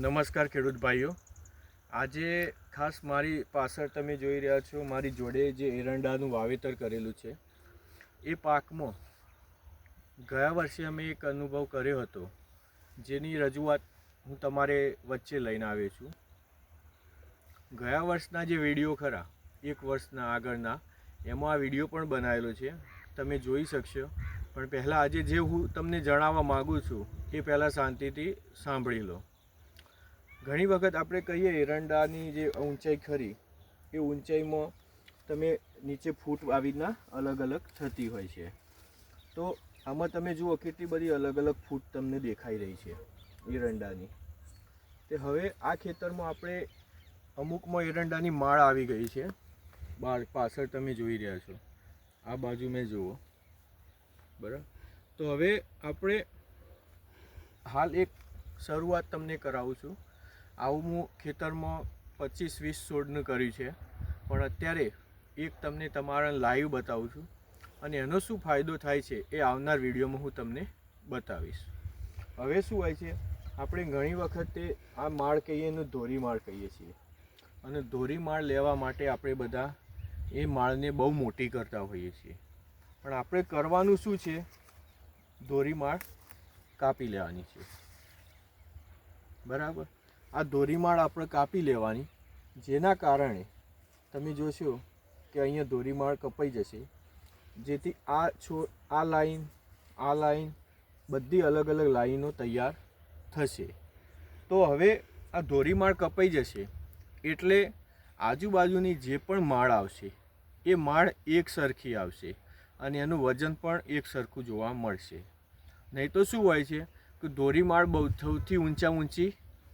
નમસ્કાર ખેડૂત ભાઈઓ. આજે ખાસ મારી પાછળ તમે જોઈ રહ્યા છો, મારી જોડે જે એરંડાનું વાવેતર કરેલું છે. એ પાકમાં ગયા વર્ષે અમે એક અનુભવ કર્યો હતો, જેની રજૂઆત હું તમારે વચ્ચે લઈને આવ્યો છું. ગયા વર્ષના જે વીડિયો ખરા, એક વર્ષના આગળના, એમાં આ વીડિયો પણ બનાવેલો છે. તમે જોઈ શકશો. પણ પહેલાં આજે જે હું તમને જણાવવા માગું છું, એ પહેલાં શાંતિથી સાંભળી લો. ઘણી વખત આપણે કહીએ, એરંડાની જે ઊંચાઈ ખરી, એ ઊંચાઈમાં તમે નીચે ફૂટ આવી રીતના અલગ અલગ થતી હોય છે. તો આમાં તમે જુઓ કેટલી બધી અલગ અલગ ફૂટ તમને દેખાઈ રહી છે, એરંડાની. તે હવે આ ખેતરમાં આપણે અમુકમાં એરંડાની માળ આવી ગઈ છે. બાર પાછળ તમે જોઈ રહ્યા છો. આ બાજુ મેં જુઓ. બરાબર? તો હવે આપણે હાલ એક શરૂઆત તમને કરાવું છું. આવું હું ખેતરમાં પચીસ, વીસ છોડનું કર્યું છે. પણ અત્યારે એક તમને તમારા લાઈવ બતાવું છું. અને એનો શું ફાયદો થાય છે એ આવનાર વિડીયોમાં હું તમને બતાવીશ. હવે શું હોય છે, આપણે ઘણી વખતે આ માળ કહીએ એને ધોરી માળ કહીએ છીએ. અને ધોરી માળ લેવા માટે આપણે બધા એ માળને બહુ મોટી કરતા હોઈએ છીએ. પણ આપણે કરવાનું શું છે, ધોરી માળ કાપી લેવાની છે. બરાબર? આ ધોરીમાળ આપણે કાપી લેવાની. જેના કારણે તમે જોશો કે અહીંયા ધોરીમાળ કપાઈ જશે. જેથી આ છો, આ લાઈન આ લાઈન બધી અલગ અલગ લાઈનો તૈયાર થશે. તો હવે આ ધોરીમાળ કપાઈ જશે એટલે આજુબાજુની જે પણ માળ આવશે, એ માળ એક સરખી આવશે અને એનું વજન પણ એક સરખું જોવા મળશે. નહીં તો શું હોય છે કે ધોરીમાળ બહુ, સૌથી ઊંચા ઊંચી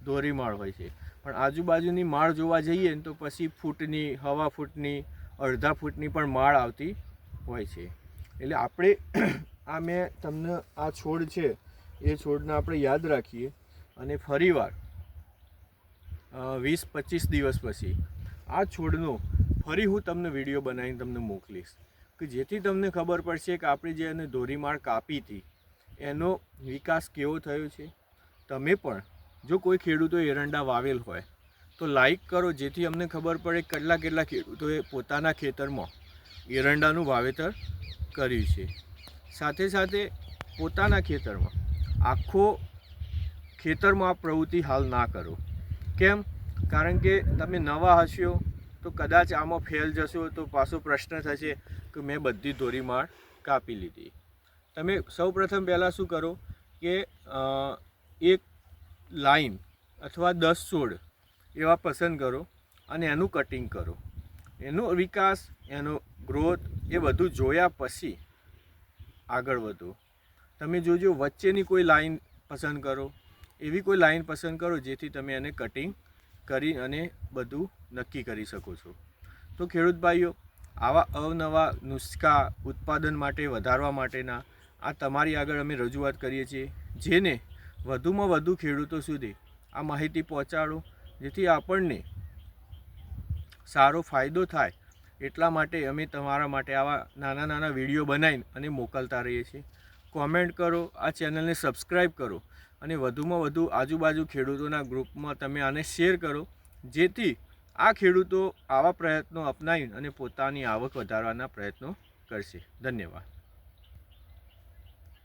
ધોરીમાળ હોય છે. પણ આજુબાજુની માળ જોવા જઈએ ને તો પછી ફૂટની, હવા ફૂટની, અડધા ફૂટની પણ માળ આવતી હોય છે. એટલે આપણે આ મેં તમને આ છોડ છે, એ છોડને આપણે યાદ રાખીએ. અને ફરીવાર વીસ પચીસ દિવસ પછી આ છોડનો ફરી હું તમને વીડિયો બનાવીને તમને મોકલીશ. કે જેથી તમને ખબર પડશે કે આપણે જે એને ધોરીમાળ કાપી હતી, એનો વિકાસ કેવો થયો છે. તમે પણ જો કોઈ ખેડૂતો એરંડા વાવેલ હોય, તો લાઈક કરો જેથી અમને ખબર પડે કેટલા કેટલા ખેડૂતોએ પોતાના ખેતરમાં એરંડાનું વાવેતર કર્યું છે. સાથે સાથે પોતાના ખેતરમાં આખો ખેતરમાં આ પ્રવૃત્તિ હાલ ના કરો. કેમ? કારણ કે તમે નવા હશો, તો કદાચ આમાં ફેલ જશો, તો પાછો પ્રશ્ન થશે કે મેં બધી ધોરીમાળ કાપી લીધી. તમે સૌ પ્રથમ પહેલાં શું કરો કે એક લાઈન અથવા દસ છોડ એવા પસંદ કરો અને એનું કટિંગ કરો. એનો વિકાસ, એનો ગ્રોથ એ બધું જોયા પછી આગળ વધો. તમે જોજો વચ્ચેની કોઈ લાઈન પસંદ કરો, એવી કોઈ લાઈન પસંદ કરો જેથી તમે એને કટિંગ કરી અને બધું નક્કી કરી શકો છો. તો ખેડૂત ભાઈઓ, આવા અવનવા નુસ્ખા ઉત્પાદન માટે વધારવા માટેના આ તમારી આગળ અમે રજૂઆત કરીએ છીએ, જેને વધુમાં વધુ ખેડૂતો સુધી આ માહિતી પહોંચાડો, જેથી આપણને સારો ફાયદો થાય. એટલા માટે અમે તમારા માટે આવા નાના નાના વીડિયો બનાવીને અને મોકલતા રહીએ છીએ. કોમેન્ટ કરો, આ ચેનલને સબસ્ક્રાઈબ કરો અને વધુમાં વધુ આજુબાજુ ખેડૂતોના ગ્રુપમાં તમે આને શેર કરો, જેથી આ ખેડૂતો આવા પ્રયત્નો અપનાવી અને પોતાની આવક વધારવાના પ્રયત્નો કરશે. ધન્યવાદ.